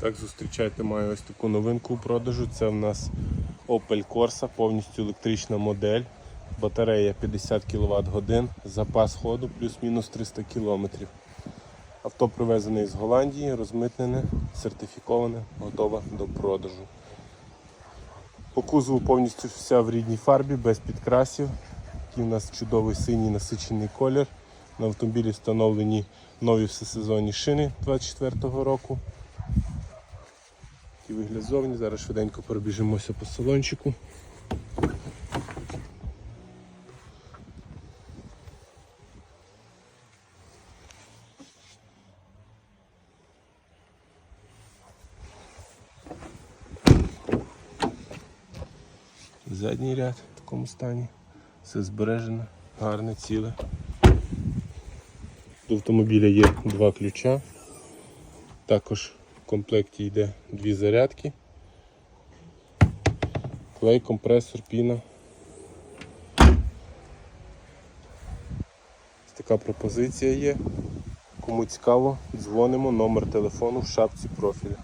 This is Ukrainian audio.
Так, зустрічайте, маю ось таку новинку у продажу. Це в нас Opel Corsa, повністю електрична модель. Батарея 50 кВт годин, запас ходу плюс-мінус 300 км. Авто привезене з Голландії, розмитнене, сертифіковане, готове до продажу. По кузову повністю вся в рідній фарбі, без підкрасів. Такий у нас чудовий синій насичений колір. На автомобілі встановлені нові всесезонні шини 24-го року. Такий вигляд зовні. Зараз швиденько пробіжимося по салончику. Задній ряд в такому стані. Все збережено, гарне, ціле. До автомобіля є два ключа. Також в комплекті йде дві зарядки. Клей, компресор, піна. Ось така пропозиція є. Кому цікаво, дзвонимо, номер телефону в шапці профіля.